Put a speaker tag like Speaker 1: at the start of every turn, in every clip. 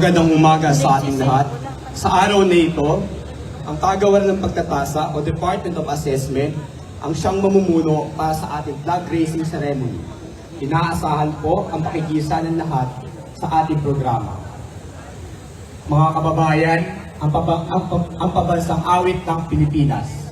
Speaker 1: Magandang umaga sa ating lahat. Sa araw na ito, ang Kagawaran ng Pagtatasa o Department of Assessment ang siyang mamumuno para sa ating flag raising ceremony. Inaasahan po ang pakikisa ng lahat sa ating programa. Mga kababayan, ang, paba- ang, pab- ang pabansang awit ng Pilipinas.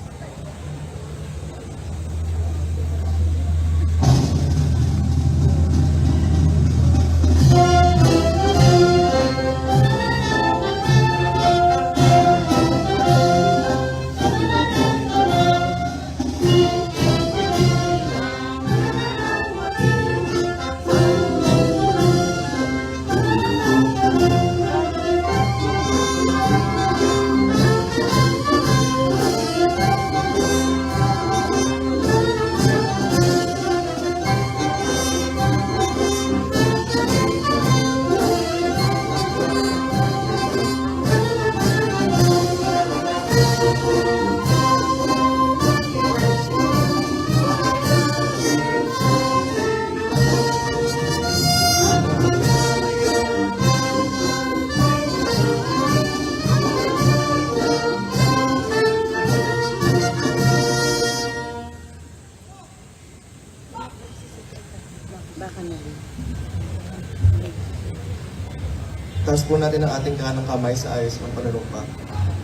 Speaker 2: Po natin ang ating kanang kamay sa ayos ng panunumpa.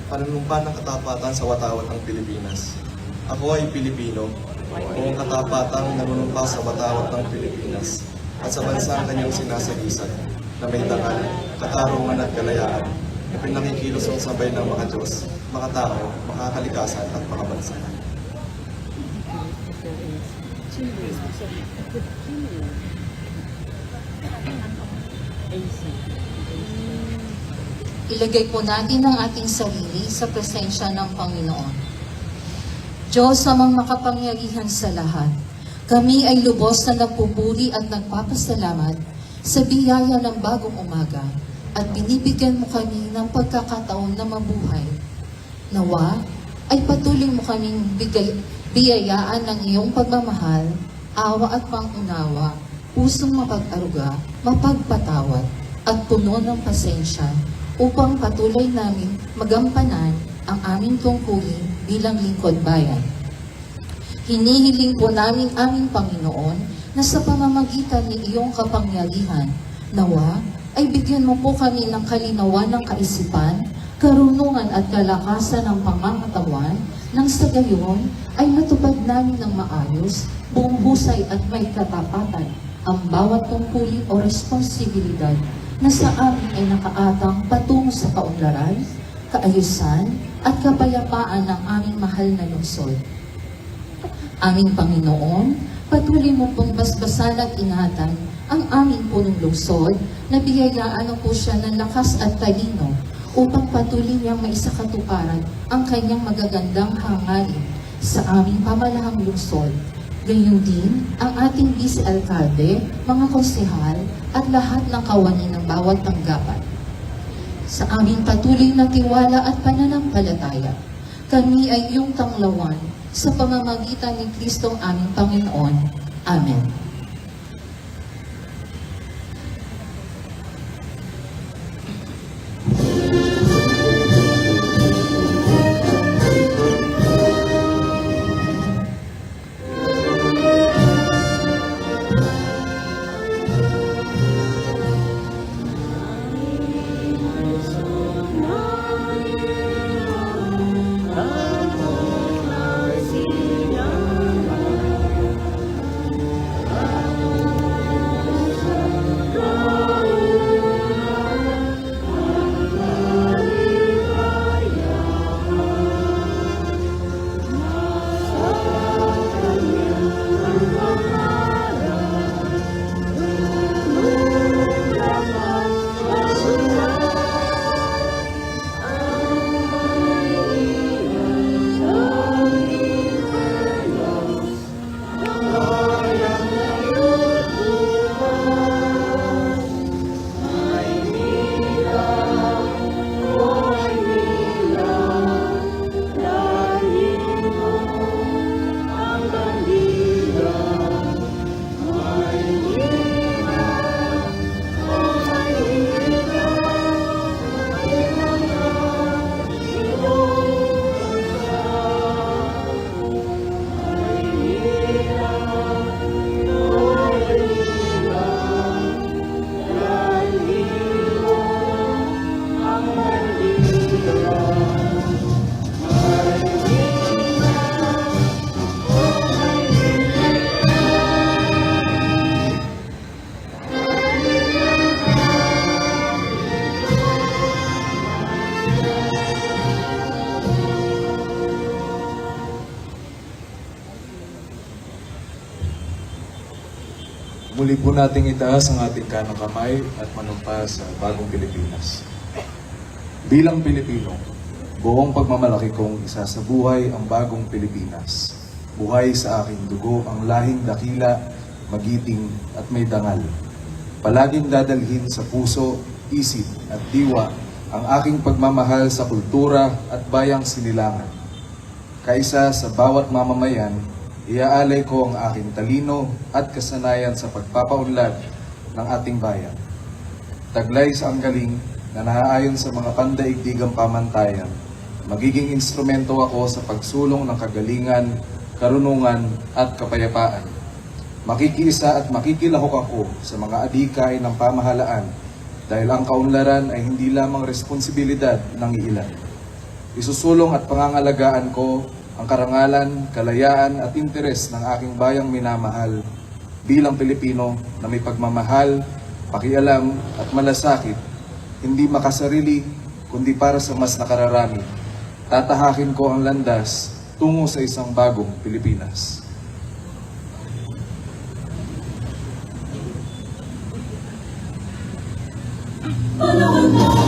Speaker 2: Panunumpa ng katapatan sa watawat ng Pilipinas. Ako ay Pilipino, buong katapatang nanunumpa sa watawat ng Pilipinas at sa bansang kanyang sinasagisag na may dangal, katarungan at kalayaan na pinakikilos ang sabay ng mga Diyos, mga tao, mga kalikasan at mga bansa.
Speaker 3: Ilagay po natin ang ating sarili sa presensya ng Panginoon. Diyos amang makapangyarihan sa lahat, kami ay lubos na nagpupuri at nagpapasalamat sa biyaya ng bagong umaga at binibigyan mo kami ng pagkakataon na mabuhay. Nawa ay patuloy mo kaming bigay, biyayaan ng iyong pagmamahal, awa at pangunawa, pusong mapag-aruga, mapagpatawad, at puno ng pasensya upang patuloy namin magampanan ang aming tungkulin bilang lingkod bayan. Hinihiling po namin aming Panginoon na sa pamamagitan ni iyong kapangyarihan, nawa ay bigyan mo po kami ng kalinawan ng kaisipan, karunungan at kalakasan ng pangangatawan nang sa gayon ay matupad namin ng maayos, buong husay at may katapatan ang bawat tungkulin o responsibilidad na sa amin ay nakaatang patungo sa kaunlaran, kaayusan at kapayapaan ng aming mahal na lungsod. Aming Panginoon, patuloy mo pong basbasan at ingatan ang aming punong lungsod na biyayaan po siya ng lakas at talino upang patuloy niyang maisakatuparan ang kanyang magagandang hangarin sa aming pamalahang lungsod. Gayun din ang ating vice-alkalde, mga konsehal at lahat ng kawani ng bawat tanggapan. Sa aming patuloy na tiwala at pananampalataya, kami ay iyong tanglawan sa pamamagitan ni Kristong aming Panginoon. Amen.
Speaker 4: Nating itaas ang ating kanang kamay at manumpa sa bagong Pilipinas. Bilang Pilipino, buong pagmamalaki kong isa sa buhay ang bagong Pilipinas. Buhay sa aking dugo ang lahing dakila, magiting at may dangal. Palaging dadalhin sa puso, isip at diwa ang aking pagmamahal sa kultura at bayang sinilangan. Kaisa sa bawat mamamayan, iaalay ko ang aking talino at kasanayan sa pagpapaunlad ng ating bayan. Taglay sa ang galing na naaayon sa mga pandaigdigang pamantayan, magiging instrumento ako sa pagsulong ng kagalingan, karunungan at kapayapaan. Makikiisa at makikilahok ako sa mga adikay ng pamahalaan dahil ang kaunlaran ay hindi lamang responsibilidad ng iilan. Isusulong at pangangalagaan ko ang karangalan, kalayaan at interes ng aking bayang minamahal bilang Pilipino na may pagmamahal, pakialam at malasakit, hindi makasarili kundi para sa mas nakararami. Tatahakin ko ang landas tungo sa isang bagong Pilipinas.
Speaker 5: Panahon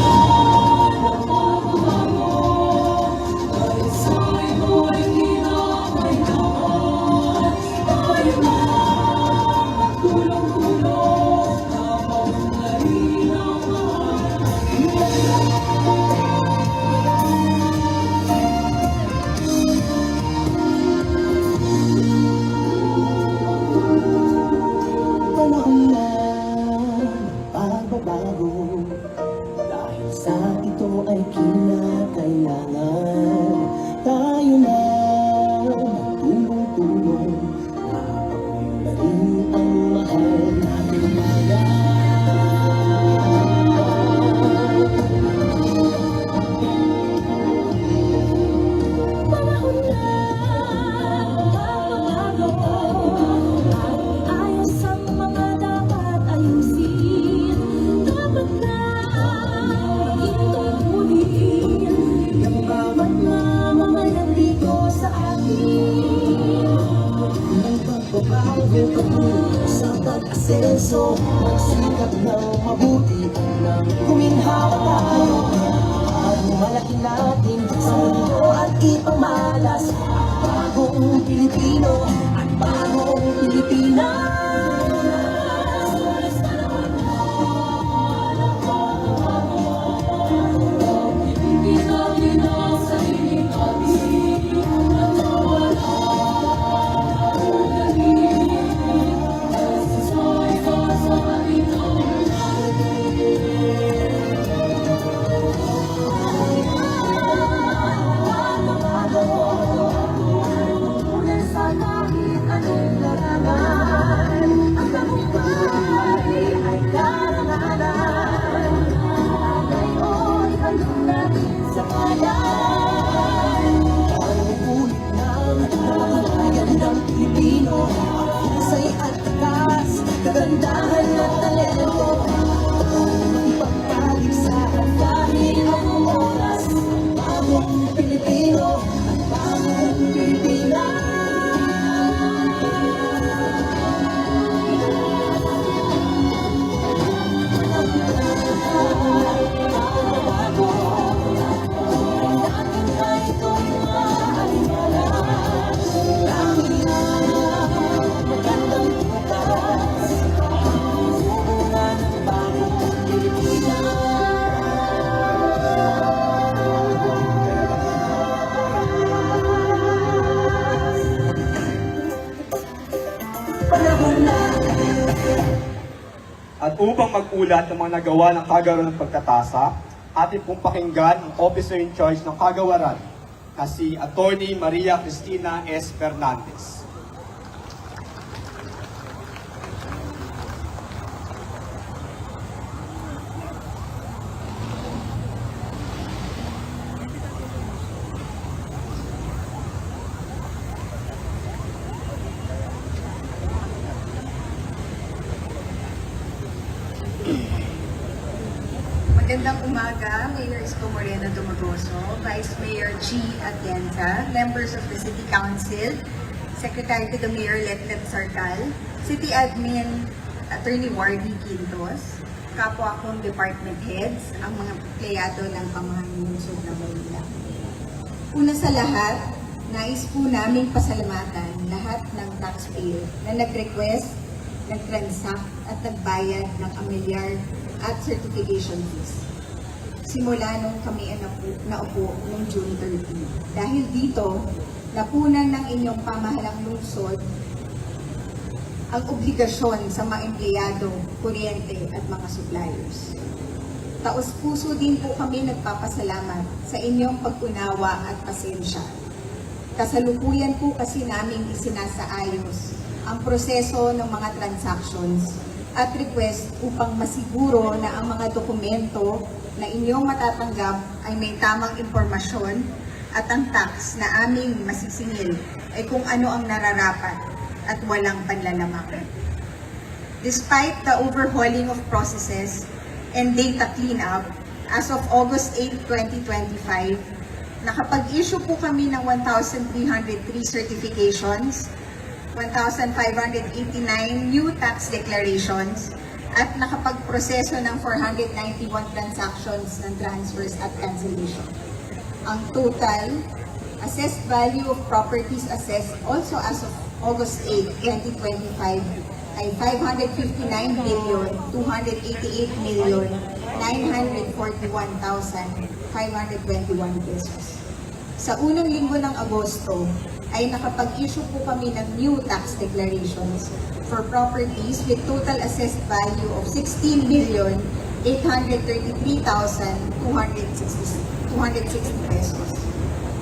Speaker 5: 我。Bagong Pilipino at bagong Pilipinas
Speaker 1: upang mag-ulat ng mga nagawa ng kagawaran ng pagkatasa, atin pong pakinggan ang officer in charge ng kagawaran na si Attorney Maria Cristina S. Fernandez.
Speaker 6: Magandang umaga, Mayor Isko Dumagoso, Vice Mayor G. Atienza, members of the City Council, Secretary to the Mayor Letlet Sarkal, City Admin Attorney Wardy Quintos, kapwa kong department heads, ang mga empleyado ng pamahang lungsod ng Manila. Una sa lahat, nais po naming pasalamatan lahat ng taxpayer na nag-request, nag-transact at nagbayad ng amilyar at certification fees. Simula nung kami ay naupo, noong June 13. Dahil dito, napunan ng inyong pamahalang lungsod ang obligasyon sa mga empleyado, kuryente at mga suppliers. Taos puso din po kami nagpapasalamat sa inyong pag-unawa at pasensya. Kasalukuyan po kasi naming isinasaayos ang proseso ng mga transactions at request upang masiguro na ang mga dokumento na inyong matatanggap ay may tamang impormasyon at ang tax na aming masisingil ay kung ano ang nararapat at walang panlalamak. Despite the overhauling of processes and data cleanup, as of August 8, 2025, nakapag-issue po kami ng 1,303 certifications, 1,589 new tax declarations, at nakapag-proseso ng 491 transactions ng transfers at cancellation. Ang total assessed value of properties assessed also as of August 8, 2025 ay 559 billion 288 million 941,521 pesos. Sa unang linggo ng Agosto ay nakapag-issue po kami ng new tax declarations for properties with total assessed value of 16 billion 833,260 pesos.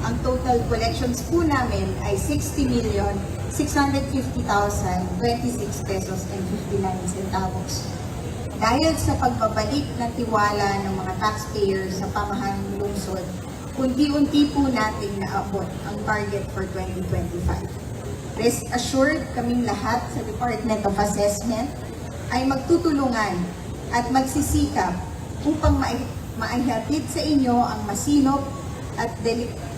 Speaker 6: Ang total collections po namin ay 60 million 650,026 pesos and 59 centavos. Dahil sa pagbabalik ng tiwala ng mga taxpayers sa pamahalang lungsod, unti-unti po nating naabot ang target for 2025. Rest assured kaming lahat sa Department of Assessment ay magtutulungan at magsisikap upang mai- maihatid sa inyo ang masinop at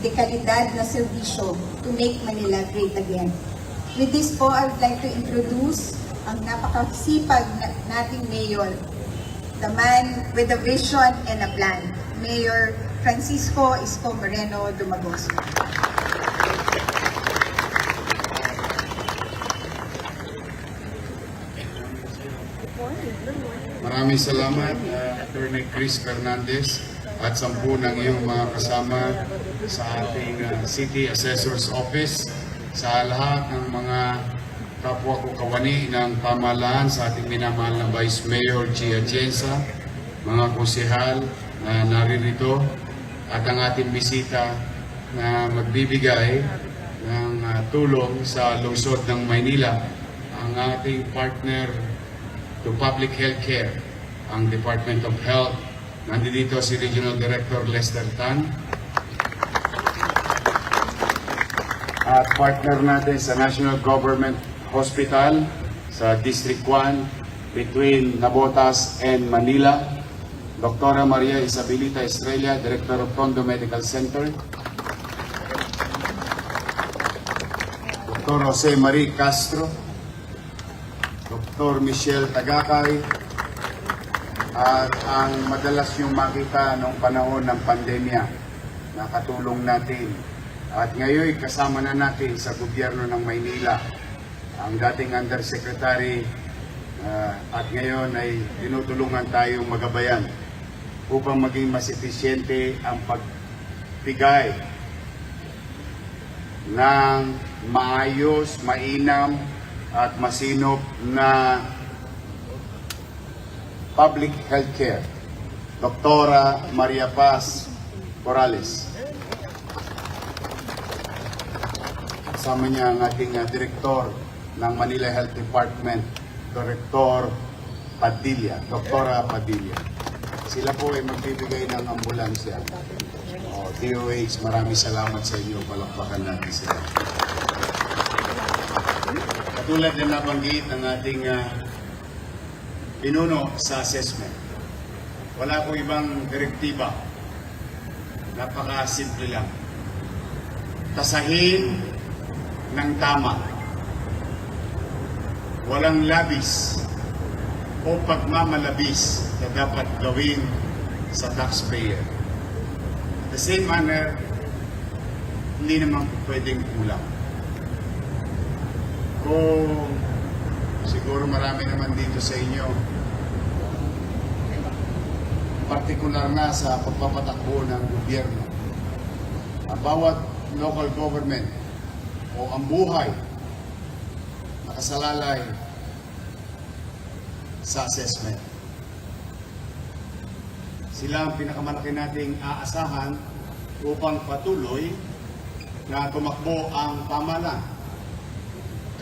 Speaker 6: dekalidad na serbisyo to make Manila great again. With this po, I would like to introduce ang napakasipag na- nating mayor, the man with a vision and a plan, Mayor Francisco Isko Moreno Dumagoso.
Speaker 7: Maraming salamat, uh, Attorney Chris Fernandez at sampu ng iyong mga kasama sa ating uh, City Assessor's Office, sa lahat ng mga kapwa ko kawani ng pamahalaan sa ating minamahal na Vice Mayor Gia Atienza, mga konsehal na naririto at ang ating bisita na magbibigay ng uh, tulong sa lungsod ng Maynila, ang ating partner to public health care, ang Department of Health. Nandito si Regional Director Lester Tan. At partner natin sa National Government Hospital sa District 1 between Nabotas and Manila. Dr. Maria Isabelita Estrella, Director of Tondo Medical Center. Dr. Jose Marie Castro, Dr. Michelle Tagakay, at ang madalas yung makita nung panahon ng pandemya na katulong natin. At ngayon kasama na natin sa gobyerno ng Maynila ang dating Undersecretary ah, at ngayon ay tinutulungan tayong magabayan upang maging mas episyente ang pagbigay ng maayos, mainam at masinop na public health care. Doktora Maria Paz Corrales. Kasama niya ang ating uh, direktor ng Manila Health Department, Director Padilla, Doktora Padilla. Sila po ay magbibigay ng ambulansya. Oh, DOH, maraming salamat sa inyo. Palakpakan natin sila. Katulad na nabanggit ng ating ah, pinuno sa assessment. Wala po ibang direktiba. Napaka-simple lang. Tasahin ng tama. Walang labis. O pagmamalabis na dapat gawin sa taxpayer. At the same manner, hindi naman pwedeng kulang. Kung siguro marami naman dito sa inyo, partikular na sa pagpapatakbo ng gobyerno, ang bawat local government o ang buhay nakasalalay sa assessment. Sila ang pinakamalaki nating aasahan upang patuloy na tumakbo ang pamalan.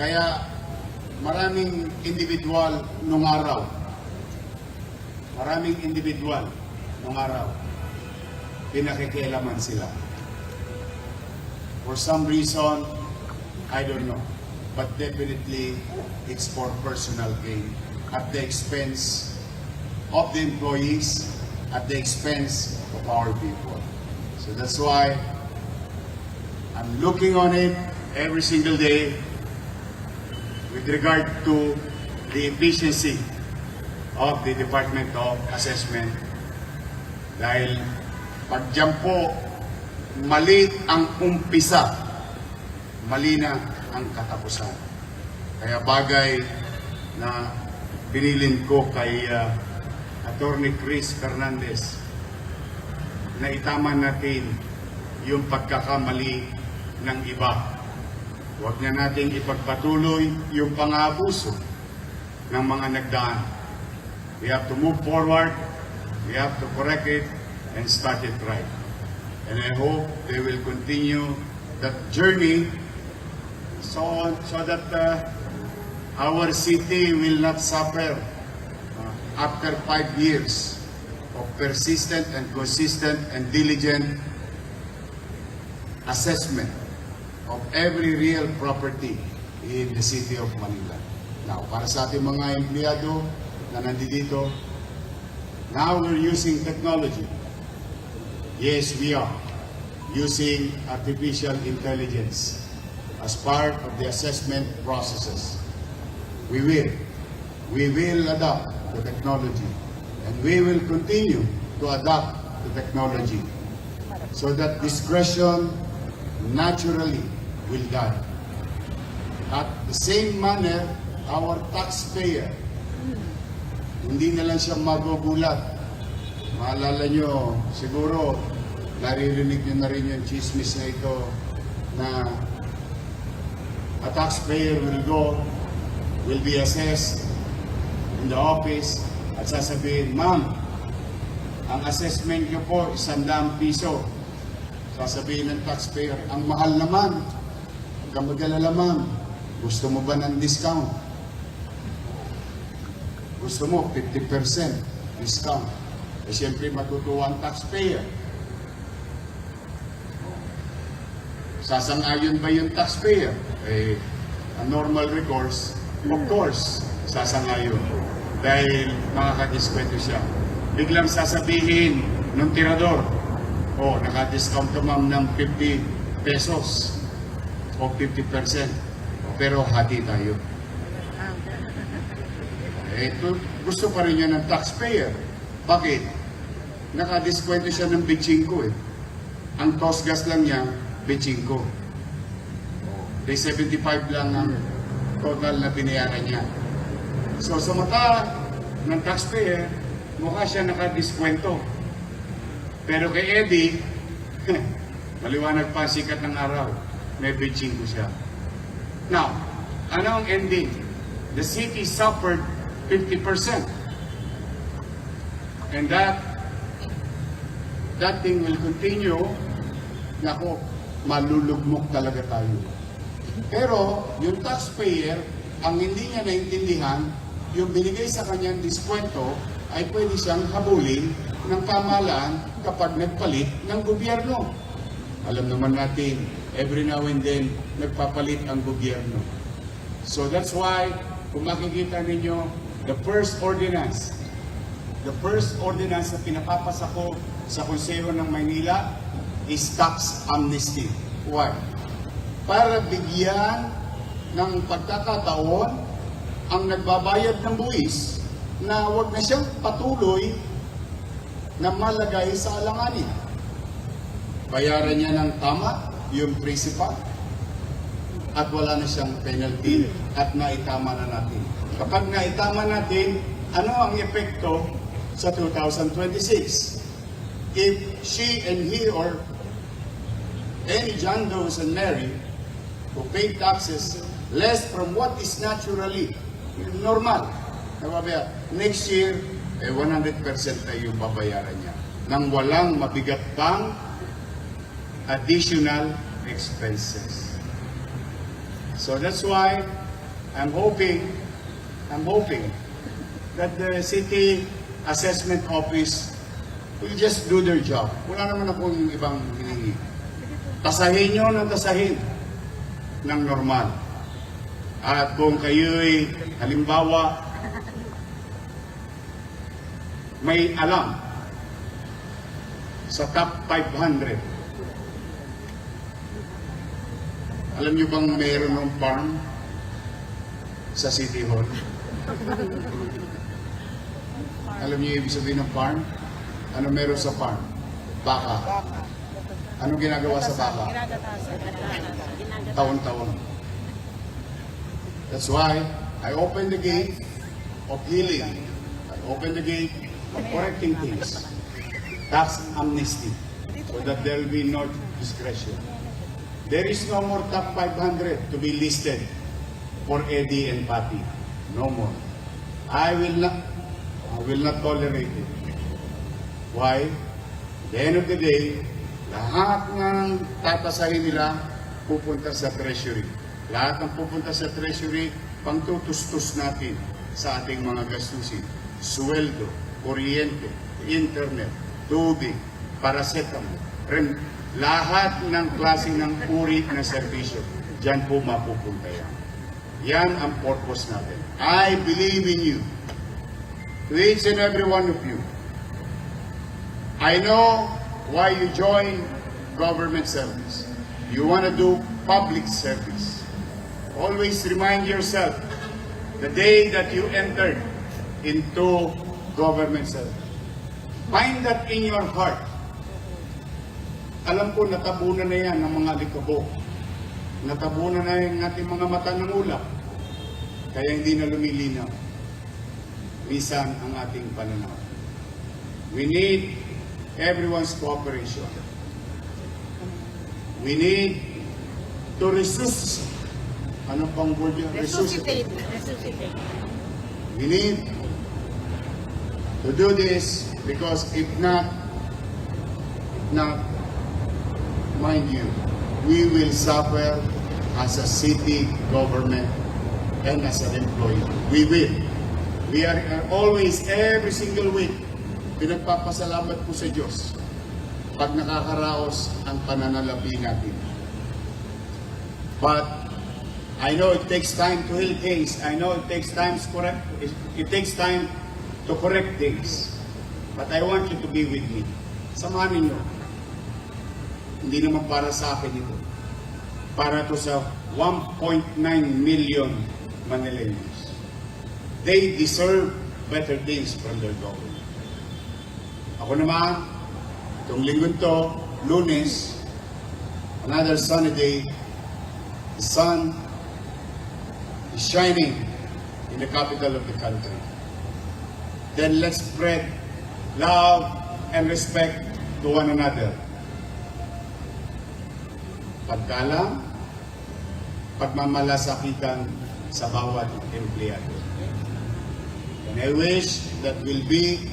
Speaker 7: Kaya maraming individual nung araw, maraming individual nung araw, pinakikialaman sila. For some reason, I don't know, but definitely it's for personal gain at the expense of the employees, at the expense of our people. So that's why I'm looking on it every single day with regard to the efficiency of the Department of Assessment. Dahil pag dyan po mali ang umpisa, mali na ang katapusan. Kaya bagay na binilin ko kay uh, Attorney Chris Fernandez na itama natin yung pagkakamali ng iba. Huwag na nating ipagpatuloy yung pang-aabuso ng mga nagdaan. We have to move forward, we have to correct it, and start it right. And I hope they will continue that journey so, so that uh, our city will not suffer uh, after five years of persistent and consistent and diligent assessment of every real property in the city of Manila. Now, para sa ating mga empleyado na nandito, now we're using technology. Yes, we are using artificial intelligence as part of the assessment processes. We will. We will adapt the technology and we will continue to adapt the technology so that discretion naturally will die. At the same manner, our taxpayer, hindi na lang siya magugulat. Maalala nyo, siguro, naririnig nyo na rin yung chismis na ito na a taxpayer will go, will be assessed in the office at sasabihin, Ma'am, ang assessment nyo po, isandang piso. Sasabihin ng taxpayer, ang mahal naman. Huwag kang mag-alala, ma'am. Gusto mo ba ng discount? Gusto mo 50% discount. Eh, siyempre matutuwa ang taxpayer. Sasang-ayon ba yung taxpayer? Eh, a normal recourse, of course, sasang-ayon. Dahil makakadiskwento siya. Biglang sasabihin ng tirador, oh, naka-discount ka ma'am ng 50 pesos o 50%. Pero hati tayo. Eh, ito, gusto pa rin yan ng taxpayer. Bakit? Nakadiskwento siya ng bitchingko eh. Ang toss gas lang niya, bitchingko. Day 75 lang ang total na binayaran niya. So sa mata ng taxpayer, mukha siya nakadiskwento. Pero kay Eddie, maliwanag pa sikat ng araw, may bitchingko siya. Now, ano ang ending? The city suffered 50%. And that that thing will continue. Nako, malulugmok talaga tayo. Pero yung taxpayer, ang hindi niya naintindihan, yung binigay sa kanyang diskwento ay pwede siyang habulin ng pamahalaan kapag nagpalit ng gobyerno. Alam naman natin, every now and then, nagpapalit ang gobyerno. So that's why, kung makikita ninyo, the first ordinance, the first ordinance na pinapapasa ko sa Konseho ng Maynila is tax amnesty. Why? Para bigyan ng pagkakataon ang nagbabayad ng buwis na wag na siyang patuloy na malagay sa alanganin. Bayaran niya ng tama yung principal at wala na siyang penalty at naitama na natin. Kapag naitama natin, ano ang epekto sa 2026? If she and he or any John Doe's and Mary who pay taxes less from what is naturally normal, nababayaran, next year, eh, 100% na yung babayaran niya nang walang mabigat pang additional expenses. So that's why I'm hoping, I'm hoping that the city assessment office will just do their job. Wala naman akong ibang hinihingi. Tasahin nyo ng tasahin ng normal. At kung kayo'y halimbawa may alam sa top 500 alam niyo bang mayroon ng farm sa City Hall? Alam niyo ibig sabihin ng farm? Ano meron sa farm? Baka. Anong ginagawa sa baka? Taon-taon. That's why I open the gate of healing. I open the gate of correcting things. Tax amnesty. So that there will be no discretion. There is no more top 500 to be listed for Eddie and Patty. No more. I will not, I will not tolerate it. Why? At the end of the day, lahat ng tatasahin nila pupunta sa treasury. Lahat ng pupunta sa treasury, pangtutustos natin sa ating mga gastusin. Sweldo, kuryente, internet, tubig, paracetamol, rem, lahat ng klase ng uri na serbisyo, dyan po mapupunta yan. Yan ang purpose natin. I believe in you. To each and every one of you. I know why you join government service. You want to do public service. Always remind yourself the day that you entered into government service. Find that in your heart. Alam ko, natabunan na yan ng mga likabok. Natabunan na yung ating mga mata ng ulap. Kaya hindi na lumilinaw. Minsan ang ating pananaw. We need everyone's cooperation. We need to resuscitate. Ano pang word yun? Resuscitate. We need to do this because if not, if not, mind you, we will suffer as a city government and as an employee. We will. We are are always, every single week, pinagpapasalamat po sa Diyos pag nakakaraos ang pananalapi natin. But I know it takes time to heal things. I know it takes time to correct. It, takes time to correct things. But I want you to be with me. Samahan ninyo. Hindi naman para sa akin ito. Para to sa 1.9 million Manileños. They deserve better things from their government. Ako naman, itong linggo to, lunes, another sunny day, the sun is shining in the capital of the country. Then let's spread love and respect to one another. Pagkalang, pagmamalasakitan sa bawat empleyado. And I wish that will be,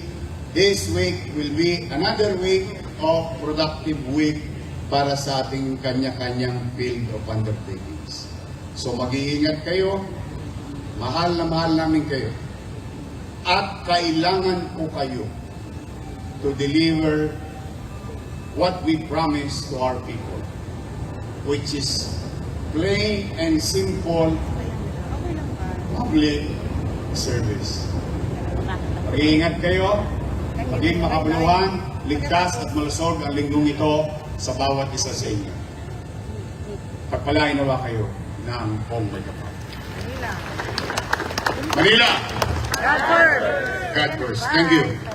Speaker 7: this week will be another week of productive week para sa ating kanya-kanyang field of undertakings. So mag-iingat kayo, mahal na mahal namin kayo, at kailangan ko kayo to deliver what we promise to our people, which is plain and simple public service. Mag-iingat kayo, maging makabuluhan, ligtas at malusog ang linggong ito sa bawat isa sa inyo. Pagpalain nawa kayo ng Pong May Kapal. Manila!
Speaker 8: God first.
Speaker 7: God first. Thank you.